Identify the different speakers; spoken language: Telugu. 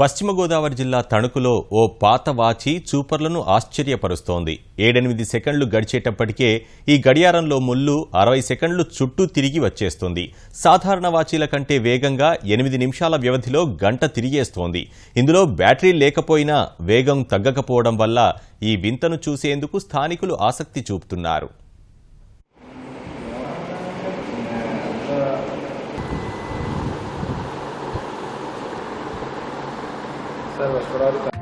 Speaker 1: పశ్చిమ గోదావరి జిల్లా తణుకులో ఓ పాత వాచి చూపర్లను ఆశ్చర్యపరుస్తోంది. ఏడెనిమిది సెకండ్లు గడిచేటప్పటికే ఈ గడియారంలో ముళ్ళు అరవై సెకండ్లు చుట్టూ తిరిగి వచ్చేస్తుంది. సాధారణ వాచీల కంటే వేగంగా ఎనిమిది నిమిషాల వ్యవధిలో గంట తిరిగేస్తోంది. ఇందులో బ్యాటరీ లేకపోయినా వేగం తగ్గకపోవడం వల్ల ఈ వింతను చూసేందుకు స్థానికులు ఆసక్తి చూపుతున్నారు.
Speaker 2: servus, Ferrari.